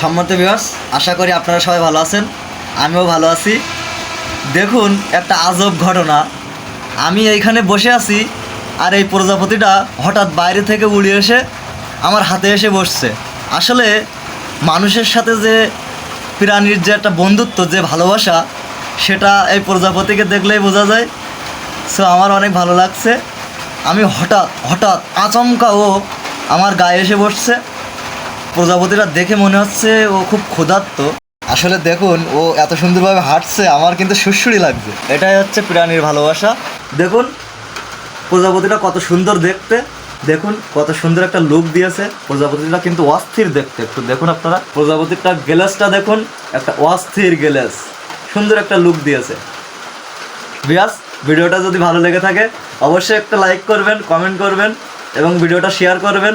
সম্মত বিবাস আশা করি আপনারা সবাই ভালো আছেন। আমিও ভালো আছি। দেখুন, একটা আজব ঘটনা। আমি এইখানে বসে আছি আর এই প্রজাপতিটা হঠাৎ বাইরে থেকে উড়ে এসে আমার হাতে এসে বসছে। আসলে মানুষের সাথে যে প্রাণীর যে একটা বন্ধুত্ব, যে ভালোবাসা, সেটা এই প্রজাপতিকে দেখলেই বোঝা যায়। সো আমার অনেক ভালো লাগছে। আমি হঠাৎ হঠাৎ আচমকা ও আমার গায়ে এসে বসছে। প্রজাপতিটা দেখে মনে হচ্ছে ও খুব ক্ষুধার্ত। আসলে দেখুন, ও এত সুন্দরভাবে হাঁটছে, আমার কিন্তু সুরসুরি লাগছে। এটাই হচ্ছে প্রাণীর ভালোবাসা। দেখুন, প্রজাপতিটা কত সুন্দর দেখতে। দেখুন, কত সুন্দর একটা লুক দিয়েছে। প্রজাপতিটা কিন্তু অস্থির দেখতে। একটু দেখুন আপনারা। প্রজাপতিটা গ্যালাসটা দেখুন, একটা অস্থির গ্যালাস সুন্দর একটা লুক দিয়েছে। বিয়াস, ভিডিওটা যদি ভালো লেগে থাকে, অবশ্যই একটা লাইক করবেন কমেন্ট করবেন, এবং ভিডিওটা শেয়ার করবেন।